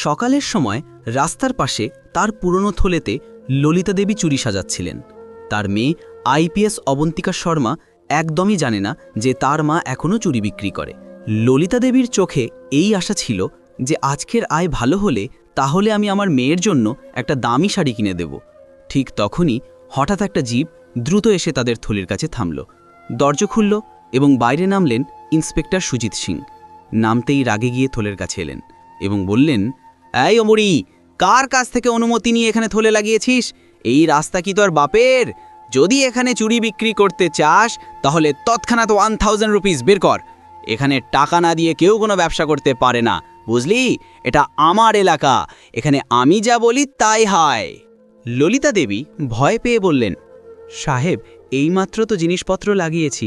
সকালের সময় রাস্তার পাশে তার পুরনো থলেতে ললিতা দেবী চুরি সাজাচ্ছিলেন। তার মেয়ে আইপিএস অবন্তিকা শর্মা একদমই জানে না যে তার মা এখনও চুরি বিক্রি করে। ললিতা দেবীর চোখে এই আশা ছিল যে আজকের আয় ভালো হলে তাহলে আমি আমার মেয়ের জন্য একটা দামি শাড়ি কিনে দেব। ঠিক তখনই হঠাৎ একটা জীব দ্রুত এসে তাদের থলির কাছে থামল। দরজা খুলল এবং বাইরে নামলেন ইন্সপেক্টর সুজিত সিং। নামতেই রাগে গিয়ে থলের কাছে এলেন এবং বললেন এই অমরি, কার কাছ থেকে অনুমতি নিয়ে এখানে থলে লাগিয়েছিস? এই রাস্তা কি তোর বাপের? যদি এখানে চুরি বিক্রি করতে চাস, তাহলে তৎক্ষণাৎ ওয়ান থাউজেন্ড রুপিস বের কর। এখানে টাকা না দিয়ে কেউ কোনো ব্যবসা করতে পারে না, বুঝলি? এটা আমার এলাকা, এখানে আমি যা বলি তাই হয়। ললিতা দেবী ভয় পেয়ে বললেন, সাহেব, এইমাত্র তো জিনিসপত্র লাগিয়েছি,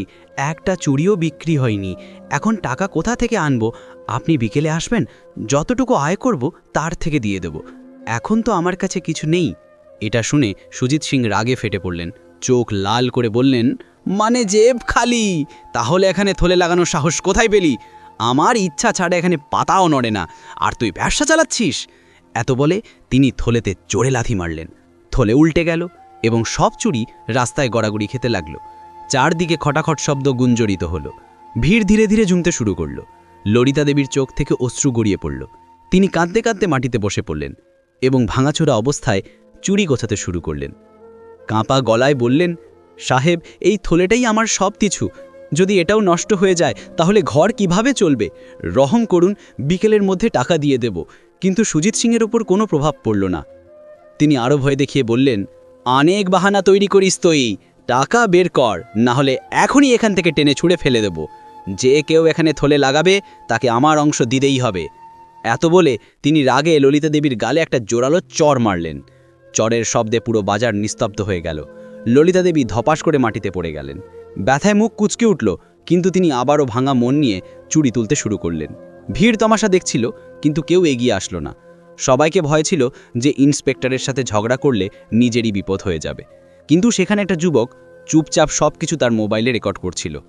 একটা চুরিও বিক্রি হয়নি। এখন টাকা কোথা থেকে আনব? আপনি বিকেলে আসবেন, যতটুকু আয় করব তার থেকে দিয়ে দেব। এখন তো আমার কাছে কিছু নেই। এটা শুনে সুজিত সিং রাগে ফেটে পড়লেন। চোখ লাল করে বললেন মানে জেব খালি! তাহলে এখানে থলে লাগানোর সাহস কোথায় পেলি? আমার ইচ্ছা ছাড়া এখানে পাতাও নড়ে না। আর তুই ব্যবসা চালাচ্ছিস? এত বলে তিনি থলেতে জোরে লাথি মারলেন। থলে উল্টে গেল এবং সব চুরি রাস্তায় গড়াগড়ি খেতে লাগল। চারদিকে খটাখট শব্দ গুঞ্জরিত হলো। ভিড় ধীরে ধীরে জমতে শুরু করল। ললিতা দেবীর চোখ থেকে অশ্রু গড়িয়ে পড়ল। তিনি কাঁদতে কাঁদতে মাটিতে বসে পড়লেন এবং ভাঙাচোরা অবস্থায় চুরি গোছাতে শুরু করলেন। কাঁপা গলায় বললেন, সাহেব, এই থলেটাই আমার সব কিছু। যদি এটাও নষ্ট হয়ে যায়, তাহলে ঘর কীভাবে চলবে? রহম করুন, বিকেলের মধ্যে টাকা দিয়ে দেব। কিন্তু সুজিত সিংয়ের ওপর কোনো প্রভাব পড়ল না। তিনি আরও ভয় দেখিয়ে বললেন, অনেক বাহানা তৈরি করিস তুই। টাকা বের কর না হলে এখনই এখান থেকে টেনে ছুঁড়ে ফেলে দেব। যে কেউ এখানে থলে লাগাবে, তাকে আমার অংশ দিতেই হবে। এত বলে তিনি রাগে ললিতা দেবীর গালে একটা জোরালো চর মারলেন। চরের শব্দে পুরো বাজার নিস্তব্ধ হয়ে গেল। ললিতা দেবী ধপাস করে মাটিতে পড়ে গেলেন। ব্যথায় মুখ কুচকে উঠল, কিন্তু তিনি আবারও ভাঙা মন নিয়ে চুরি তুলতে শুরু করলেন। ভিড় তমাশা দেখছিল, কিন্তু কেউ এগিয়ে আসলো না। সবাইকে ভয় ছিল যে ইন্সপেক্টরের সাথে ঝগড়া করলে নিজেরই বিপদ হয়ে যাবে। কিন্তু সেখানে একটা যুবক চুপচাপ সব কিছু তার মোবাইলে রেকর্ড করছিল।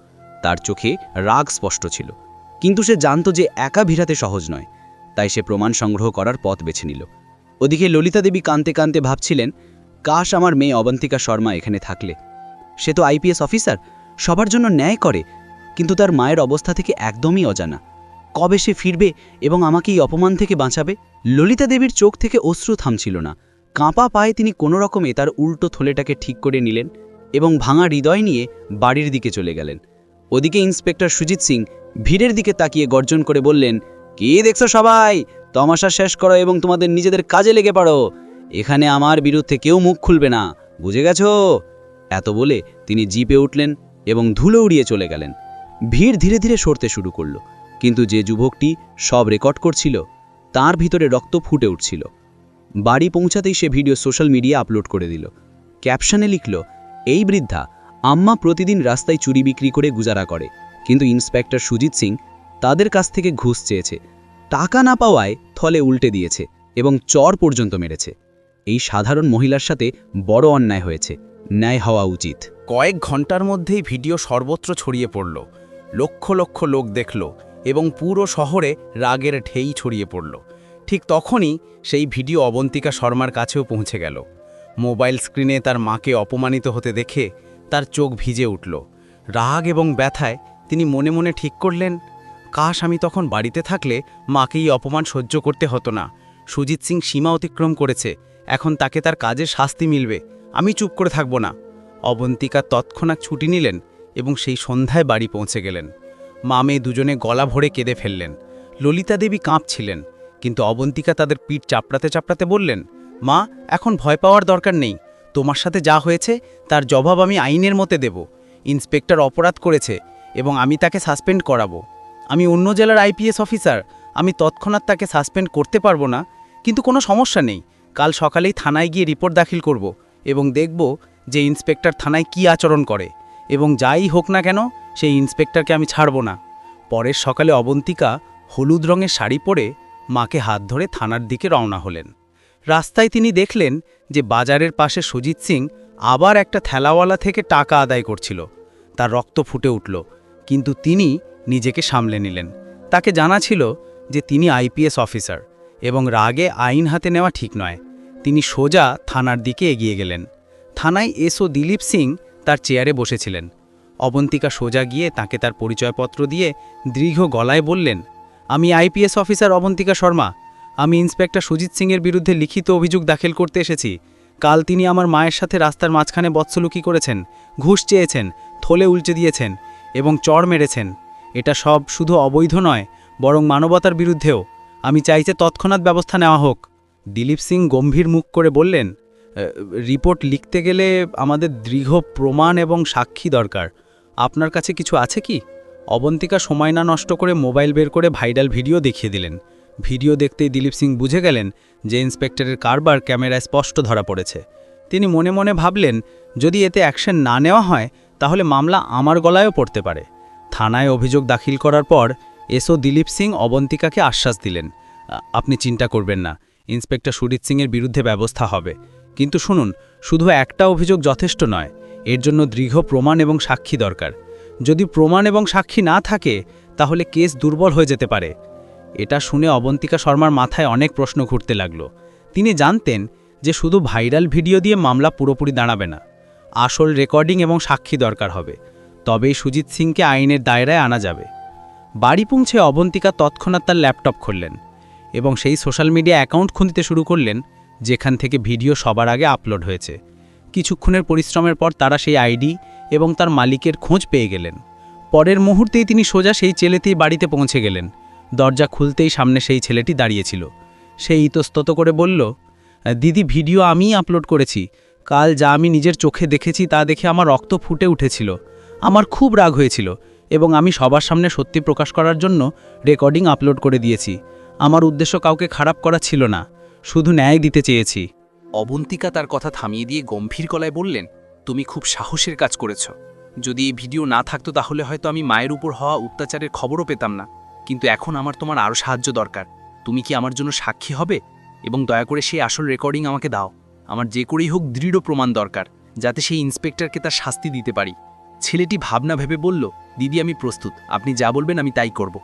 তার চোখে রাগ স্পষ্ট ছিল। কিন্তু সে জানতো যে একা ভিড়াতে সহজ নয়। তাই সে প্রমাণ সংগ্রহ করার পথ বেছে নিল। ওদিকে ললিতা দেবী কানতে কানতে ভাবছিলেন, কাশ আমার মেয়ে অবন্তিকা শর্মা এখানে থাকলে। সে তো আইপিএস অফিসার, সবার জন্য ন্যায় করে। কিন্তু তার মায়ের অবস্থা থেকে একদমই অজানা। কবে সে ফিরবে এবং আমাকে এই অপমান থেকে বাঁচাবে? ললিতা দেবীর চোখ থেকে অশ্রু থামছিল না। কাঁপা পায়ে তিনি কোনো রকমে তার উল্টো থলেটাকে ঠিক করে নিলেন এবং ভাঙা হৃদয় নিয়ে বাড়ির দিকে চলে গেলেন। ওদিকে ইন্সপেক্টর সুজিত সিং ভিড়ের দিকে তাকিয়ে গর্জন করে বললেন, কি দেখছ সবাই? তমাশা শেষ করো এবং তোমাদের নিজেদের কাজে লেগে পড়ো। এখানে আমার বিরুদ্ধে কেউ মুখ খুলবে না, বুঝে গেছো? এত বলে তিনি জিপে উঠলেন এবং ধুলো উড়িয়ে চলে গেলেন। ভিড় ধীরে ধীরে সরতে শুরু করল, কিন্তু যে যুবকটি সব রেকর্ড করছিল, তার ভিতরে রক্ত ফুটে উঠছিল। বাড়ি পৌঁছাতেই সে ভিডিও সোশ্যাল মিডিয়া আপলোড করে দিল। ক্যাপশনে লিখল, এই বৃদ্ধা আম্মা প্রতিদিন রাস্তায় চুরি বিক্রি করে গুজারা করে। কিন্তু ইন্সপেক্টর সুজিত সিং তাদের কাছ থেকে ঘুষ চেয়েছে। টাকা না পাওয়ায় থলে উল্টে দিয়েছে এবং চর পর্যন্ত মেরেছে। এই সাধারণ মহিলার সাথে বড় অন্যায় হয়েছে। ন্যায় হওয়া উচিত। কয়েক ঘণ্টার মধ্যেই ভিডিও সর্বত্র ছড়িয়ে পড়ল। লক্ষ লক্ষ লোক দেখল এবং পুরো শহরে রাগের ঢেই ছড়িয়ে পড়ল। ঠিক তখনই সেই ভিডিও অবন্তিকা শর্মার কাছেও পৌঁছে গেল। মোবাইল স্ক্রিনে তার মাকে অপমানিত হতে দেখে তার চোখ ভিজে উঠল। রাগ এবং ব্যথায় তিনি মনে মনে ঠিক করলেন, কাশ, আমি তখন বাড়িতে থাকলে মাকে এই অপমান সহ্য করতে হতো না। সুজিত সিং সীমা অতিক্রম করেছে, এখন তাকে তার কাজে শাস্তি মিলবে। আমি চুপ করে থাকব না। অবন্তিকা তৎক্ষণাৎ ছুটি নিলেন এবং সেই সন্ধ্যায় বাড়ি পৌঁছে গেলেন। মামে দুজনে গলা ভরে কেঁদে ফেললেন। ললিতা দেবী কাঁপছিলেন, কিন্তু অবন্তিকা তাদের পিঠ চাপড়াতে চাপড়াতে বললেন, মা, এখন ভয় পাওয়ার দরকার নেই। তোমার সাথে যা হয়েছে, তার জবাব আমি আইনের মতে দেব। ইন্সপেক্টর অপরাধ করেছে এবং আমি তাকে সাসপেন্ড করাবো। আমি অন্য জেলার আইপিএস অফিসার, আমি তৎক্ষণাৎ তাকে সাসপেন্ড করতে পারব না, কিন্তু কোনো সমস্যা নেই। কাল সকালেই থানায় গিয়ে রিপোর্ট দাখিল করব এবং দেখব যে ইন্সপেক্টর থানায় কি আচরণ করে এবং যাই হোক না কেন, সেই ইন্সপেক্টরকে আমি ছাড়ব না। পরের সকালে অবন্তিকা হলুদ রঙের শাড়ি পরে মাকে হাত ধরে থানার দিকে রওনা হলেন। রাস্তায় তিনি দেখলেন যে বাজারের পাশে সুজিত সিং আবার একটা থ্যালাওয়ালা থেকে টাকা আদায় করছিল। তার রক্ত ফুটে উঠল, কিন্তু তিনি নিজেকে সামলে নিলেন। তাকে জানা ছিল যে তিনি আইপিএস অফিসার এবং রাগে আইন হাতে নেওয়া ঠিক নয়। তিনি সোজা থানার দিকে এগিয়ে গেলেন। থানায় এসও দিলীপ সিং তার চেয়ারে বসেছিলেন। অবন্তিকা সোজা গিয়ে তাকে তার পরিচয়পত্র দিয়ে দীর্ঘ গলায় বললেন, আমি আইপিএস অফিসার অবন্তিকা শর্মা আমি ইন্সপেক্টর সুজিত সিংয়ের বিরুদ্ধে লিখিত অভিযোগ দাখিল করতে এসেছি। কাল তিনি আমার মায়ের সাথে রাস্তার মাঝখানে বৎসলুকি করেছেন, ঘুষ চেয়েছেন, থলে উল্টে দিয়েছেন এবং চড় মেরেছেন। এটা সব শুধু অবৈধ নয়, বরং মানবতার বিরুদ্ধেও। আমি চাইছে তৎক্ষণাৎ ব্যবস্থা নেওয়া হোক। দিলীপ সিং গম্ভীর মুখ করে বললেন রিপোর্ট লিখতে গেলে আমাদের দৃঢ় প্রমাণ এবং সাক্ষী দরকার। আপনার কাছে কিছু আছে কি? অবন্তিকা সময় না নষ্ট করে মোবাইল বের করে ভাইরাল ভিডিও দেখিয়ে দিলেন। ভিডিও দেখতেই দিলীপ সিং বুঝে গেলেন যে ইন্সপেক্টরের কারবার ক্যামেরায় স্পষ্ট ধরা পড়েছে। তিনি মনে মনে ভাবলেন, যদি এতে অ্যাকশন না নেওয়া হয়, তাহলে মামলা আমার গলায়ও পড়তে পারে। থানায় অভিযোগ দাখিল করার পর এসও দিলীপ সিং অবন্তিকাকে আশ্বাস দিলেন। আপনি চিন্তা করবেন না, ইন্সপেক্টর সুরিত সিংয়ের বিরুদ্ধে ব্যবস্থা হবে। কিন্তু শুনুন, শুধু একটা অভিযোগ যথেষ্ট নয়, এর জন্য দৃঢ় প্রমাণ এবং সাক্ষী দরকার। যদি প্রমাণ এবং সাক্ষী না থাকে, তাহলে কেস দুর্বল হয়ে যেতে পারে। এটা শুনে অবন্তিকা শর্মার মাথায় অনেক প্রশ্ন ঘুরতে লাগল। তিনি জানতেন যে শুধু ভাইরাল ভিডিও দিয়ে মামলা পুরোপুরি দাঁড়াবে না, আসল রেকর্ডিং এবং সাক্ষী দরকার হবে, তবেই সুজিত সিংকে আইনের দায়রায় আনা যাবে। বাড়ি পৌঁছে অবন্তিকা তৎক্ষণাৎ তার ল্যাপটপ খুললেন এবং সেই সোশ্যাল মিডিয়া অ্যাকাউন্ট খুঁজতে শুরু করলেন, যেখান থেকে ভিডিও সবার আগে আপলোড হয়েছে। কিছুক্ষণের পরিশ্রমের পর তারা সেই আইডি এবং তার মালিকের খোঁজ পেয়ে গেলেন। পরের মুহূর্তেই তিনি সোজা সেই ছেলেতেই বাড়িতে পৌঁছে গেলেন। দরজা খুলতেই সামনে সেই ছেলেটি দাঁড়িয়েছিল। সে ইতস্তত করে বলল, দিদি, ভিডিও আমিই আপলোড করেছি। কাল যা আমি নিজের চোখে দেখেছি তা দেখে আমার রক্ত ফুটে উঠেছিল। আমার খুব রাগ হয়েছিল এবং আমি সবার সামনে সত্যি প্রকাশ করার জন্য রেকর্ডিং আপলোড করে দিয়েছি। আমার উদ্দেশ্য কাউকে খারাপ করা ছিল না, শুধু ন্যায় দিতে চেয়েছি। অবন্তিকা তার কথা থামিয়ে দিয়ে গম্ভীর গলায় বললেন, তুমি খুব সাহসের কাজ করেছ। যদি এই ভিডিও না থাকতো তাহলে হয়তো আমি মায়ের উপর হওয়া অত্যাচারের খবরও পেতাম না। কিন্তু এখন আমার তোমার আরও সাহায্য দরকার। তুমি কি আমার জন্য সাক্ষী হবে? এবং দয়া করে সেই আসল রেকর্ডিং আমাকে দাও। আমার যে করেই হোক দৃঢ় প্রমাণ দরকার, যাতে সেই ইন্সপেক্টরকে তার শাস্তি দিতে পারি। ছেলেটি ভাবনা ভেবে বলল, দিদি, আমি প্রস্তুত। আপনি যা বলবেন আমি তাই করব।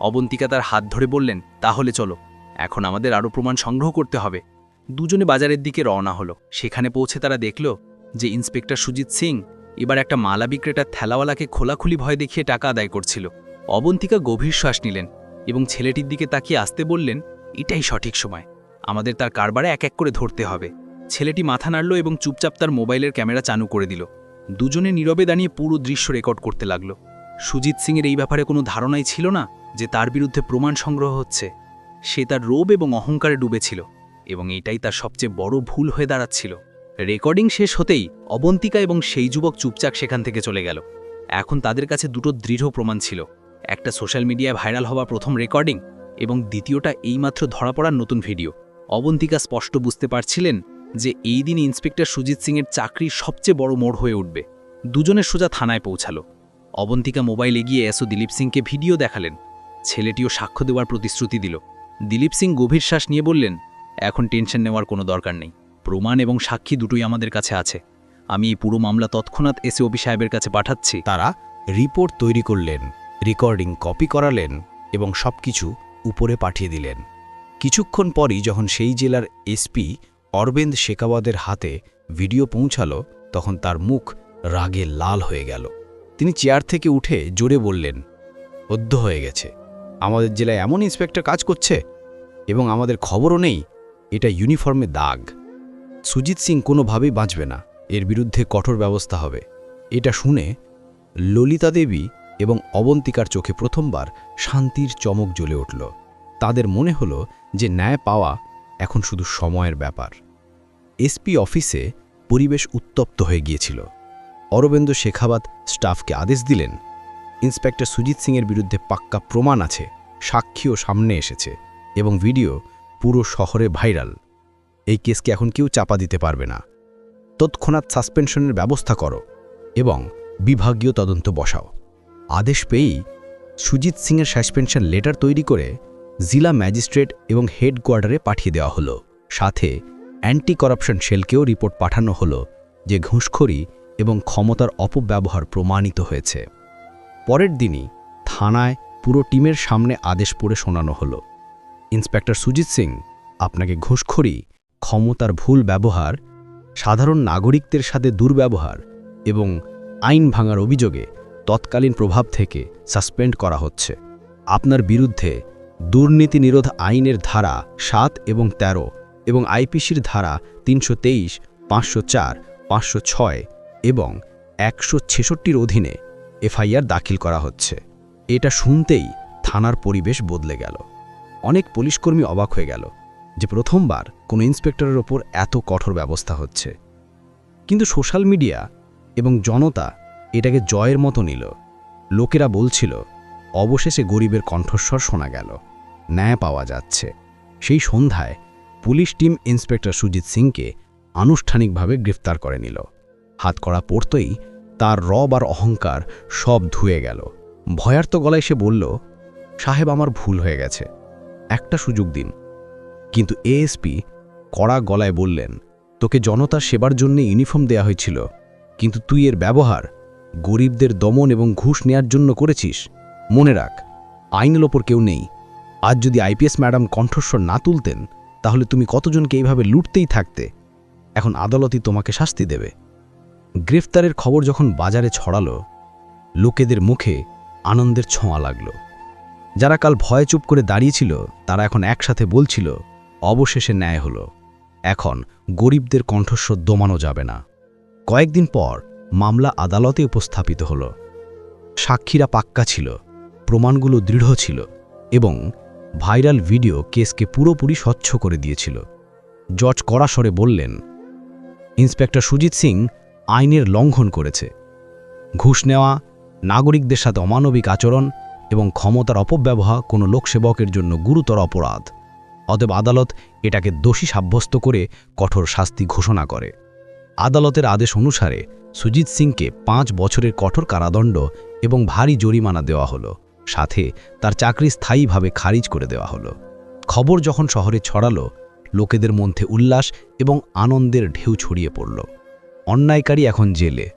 অবন্তিকা তার হাত ধরে বললেন, তাহলে চলো। এখন আমাদের আরও প্রমাণ সংগ্রহ করতে হবে। দুজনে বাজারের দিকে রওনা হলো। সেখানে পৌঁছে তারা দেখল যে ইন্সপেক্টর সুজিত সিং এবার একটা মালা বিক্রেতার থ্যালাওয়ালাকে খোলাখুলি ভয় দেখিয়ে টাকা আদায় করছিল। অবন্তিকা গভীর শ্বাস নিলেন এবং ছেলেটির দিকে তাকিয়ে আসতে বললেন, এটাই সঠিক সময়। আমাদের তার কারবারে এক এক করে ধরতে হবে। ছেলেটি মাথা নাড়ল এবং চুপচাপ তার মোবাইলের ক্যামেরা চালু করে দিল। দুজনে নীরবে দাঁড়িয়ে পুরো দৃশ্য রেকর্ড করতে লাগল। সুজিত সিংয়ের এই ব্যাপারে কোনো ধারণাই ছিল না যে তার বিরুদ্ধে প্রমাণ সংগ্রহ হচ্ছে। সে তার রোব এবং অহংকারে ডুবেছিল এবং এটাই তার সবচেয়ে বড় ভুল হয়ে দাঁড়াচ্ছিল। রেকর্ডিং শেষ হতেই অবন্তিকা এবং সেই যুবক চুপচাপ সেখান থেকে চলে গেল। এখন তাদের কাছে দুটো দৃঢ় প্রমাণ ছিল। একটা সোশ্যাল মিডিয়ায় ভাইরাল হওয়া প্রথম রেকর্ডিং এবং দ্বিতীয়টা এইমাত্র ধরা পড়ার নতুন ভিডিও। অবন্তিকা স্পষ্ট বুঝতে পারছিলেন যে এই দিন ইন্সপেক্টর সুজিত সিংয়ের চাকরির সবচেয়ে বড় মোড় হয়ে উঠবে। দুজনের সোজা থানায় পৌঁছালো। অবন্তিকা মোবাইল এগিয়ে এসো দিলীপ সিংকে ভিডিও দেখালেন। ছেলেটিও সাক্ষ্য দেওয়ার প্রতিশ্রুতি দিল। দিলীপ সিং গভীর শ্বাস নিয়ে বললেন, এখন টেনশন নেওয়ার কোনো দরকার নেই। প্রমাণ এবং সাক্ষী দুটোই আমাদের কাছে আছে। আমি এই পুরো মামলা তৎক্ষণাৎ এসে ওবি সাহেবের কাছে পাঠাচ্ছি। তারা রিপোর্ট তৈরি করলেন। রেকর্ডিং কপি করালেন এবং সবকিছু উপরে পাঠিয়ে দিলেন। কিছুক্ষণ পরই যখন সেই জেলার এসপি অরবিন্দ শেখাওয়াদের হাতে ভিডিও পৌঁছালো, তখন তার মুখ রাগে লাল হয়ে গেল। তিনি চেয়ার থেকে উঠে জোরে বললেন অধ্য হয়ে গেছে। আমাদের জেলায় এমন ইন্সপেক্টর কাজ করছে এবং আমাদের খবরও নেই, এটা ইউনিফর্মে দাগ। সুজিত সিং কোনোভাবেই বাঁচবে না, এর বিরুদ্ধে কঠোর ব্যবস্থা হবে। এটা শুনে ললিতা দেবী এবং অবন্তিকার চোখে প্রথমবার শান্তির চমক জ্বলে উঠল। তাদের মনে হলো যে ন্যায় পাওয়া এখন শুধু সময়ের ব্যাপার। এসপি অফিসে পরিবেশ উত্তপ্ত হয়ে গিয়েছিল। অরবিন্দ শেখাবাত স্টাফকে আদেশ দিলেন, ইন্সপেক্টর সুজিত সিংয়ের বিরুদ্ধে পাক্কা প্রমাণ আছে, সাক্ষীও সামনে এসেছে এবং ভিডিও পুরো শহরে ভাইরাল। এই কেসকে এখন কেউ চাপা দিতে পারবে না। তৎক্ষণাৎ সাসপেনশনের ব্যবস্থা করো এবং বিভাগীয় তদন্ত বসাও। আদেশ পেয়েই সুজিত সিংয়ের সাসপেনশন লেটার তৈরি করে জেলা ম্যাজিস্ট্রেট এবং হেডকোয়ার্টারে পাঠিয়ে দেওয়া হলো। সাথে অ্যান্টি করাপশন সেলকেও রিপোর্ট পাঠানো হলো, যে ঘুষখড়ি এবং ক্ষমতার অপব্যবহার প্রমাণিত হয়েছে। পরের দিনই থানায় পুরো টিমের সামনে আদেশ পড়ে শোনানো হলো। ইন্সপেক্টর সুজিত সিং, আপনাকে ঘুষখড়ি, ক্ষমতার ভুল ব্যবহার, সাধারণ নাগরিকদের সাথে দুর্ব্যবহার এবং আইন ভাঙার অভিযোগে তৎকালীন প্রভাব থেকে সাসপেন্ড করা হচ্ছে। আপনার বিরুদ্ধে দুর্নীতি নিরোধ আইনের ধারা সাত এবং ১৩ এবং আইপিসির ধারা তিনশো তেইশ, পাঁচশো চার, পাঁচশো ছয় এবং একশো ছেষট্টির অধীনে এফআইআর দাখিল করা হচ্ছে। এটা শুনতেই থানার পরিবেশ বদলে গেল। অনেক পুলিশকর্মী অবাক হয়ে গেল যে প্রথমবার কোনো ইন্সপেক্টরের ওপর এত কঠোর ব্যবস্থা হচ্ছে। কিন্তু সোশ্যাল মিডিয়া এবং জনতা এটাকে জয়ের মতো নিল। লোকেরা বলছিল, অবশেষে গরিবের কণ্ঠস্বর শোনা গেল। ন্যায় পাওয়া যাচ্ছে। সেই সন্ধ্যায় পুলিশ টিম ইন্সপেক্টর সুজিত সিংকে আনুষ্ঠানিকভাবে গ্রেফতার করে নিল। হাতকড়া পড়তেই তার রব আর অহংকার সব ধুয়ে গেল। ভয়ার্ত গলায় সে বলল, সাহেব, আমার ভুল হয়ে গেছে। একটা সুযোগ দিন। কিন্তু এএসপি কড়া গলায় বললেন, তোকে জনতার সেবার জন্য ইউনিফর্ম দেয়া হয়েছিল, কিন্তু তুই এর ব্যবহার গরিবদের দমন এবং ঘুষ নেয়ার জন্য করেছিস। মনে রাখ, আইনের ওপর কেউ নেই। আজ যদি আইপিএস ম্যাডাম কণ্ঠস্বর না তুলতেন, তাহলে তুমি কতজনকে এইভাবে লুটতেই থাকতে? এখন আদালতই তোমাকে শাস্তি দেবে। গ্রেফতারের খবর যখন বাজারে ছড়ালো, লোকেদের মুখে আনন্দের ছোঁয়া লাগল। যারা কাল ভয়ে চুপ করে দাঁড়িয়েছিল, তারা এখন একসাথে বলছিল, অবশেষে ন্যায় হলো। এখন গরিবদের কণ্ঠস্বর দমানো যাবে না। কয়েকদিন পর মামলা আদালতে উপস্থাপিত হল। সাক্ষীরা পাক্কা ছিল, প্রমাণগুলো দৃঢ় ছিল এবং ভাইরাল ভিডিও কেসকে পুরোপুরি স্বচ্ছ করে দিয়েছিল। জজ কড়াস্বরে বললেন, ইন্সপেক্টর সুজিত সিং আইনের লঙ্ঘন করেছে। ঘুষ নেওয়া, নাগরিকদের সাথে অমানবিক আচরণ এবং ক্ষমতার অপব্যবহার কোনো লোকসেবকের জন্য গুরুতর অপরাধ। অতএব আদালত এটাকে দোষী সাব্যস্ত করে কঠোর শাস্তি ঘোষণা করে। আদালতের আদেশ অনুসারে সুজিত সিংকে পাঁচ বছরের কঠোর কারাদণ্ড এবং ভারী জরিমানা দেওয়া হলো। সাথে তার চাকরি স্থায়ীভাবে খারিজ করে দেওয়া হলো। খবর যখন শহরে ছড়ালো, লোকেদের মধ্যে উল্লাস এবং আনন্দের ঢেউ ছড়িয়ে পড়ল। অন্যায়কারী এখন জেলে।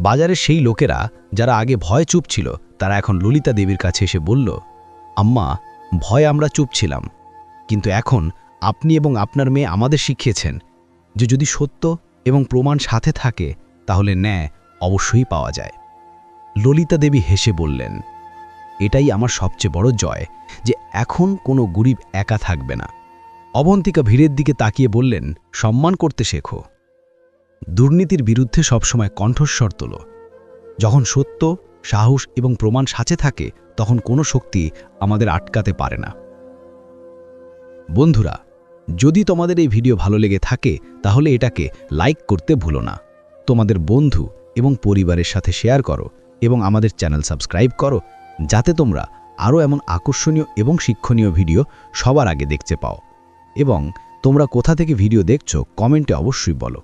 বাজারে সেই লোকেরা যারা আগে ভয় চুপ ছিল, তারা এখন ললিতা দেবীর কাছে এসে বলল, আম্মা, ভয় আমরা চুপ ছিলাম। কিন্তু এখন আপনি এবং আপনার মেয়ে আমাদের শিখিয়েছেন যে যদি সত্য এবং প্রমাণ সাথে থাকে তাহলে ন্যায় অবশ্যই পাওয়া যায়। ললিতা দেবী হেসে বললেন, এটাই আমার সবচেয়ে বড় জয় যে এখন কোনো গরিব একা থাকবে না। অবন্তিকা ভিড়ের দিকে তাকিয়ে বললেন, সম্মান করতে শেখো। দুর্নীতির বিরুদ্ধে সবসময় কণ্ঠস্বর তোলো। যখন সত্য, সাহস এবং প্রমাণ সাথে থাকে, তখন কোনো শক্তি আমাদের আটকাতে পারে না। বন্ধুরা, যদি তোমাদের এই ভিডিও ভালো লেগে থাকে, তাহলে এটাকে লাইক করতে ভুলো না। তোমাদের বন্ধু এবং পরিবারের সাথে শেয়ার করো এবং আমাদের চ্যানেল সাবস্ক্রাইব করো, যাতে তোমরা আরও এমন আকর্ষণীয় এবং শিক্ষণীয় ভিডিও সবার আগে দেখতে পাও। এবং তোমরা কোথা থেকে ভিডিও দেখছ, কমেন্টে অবশ্যই বলো।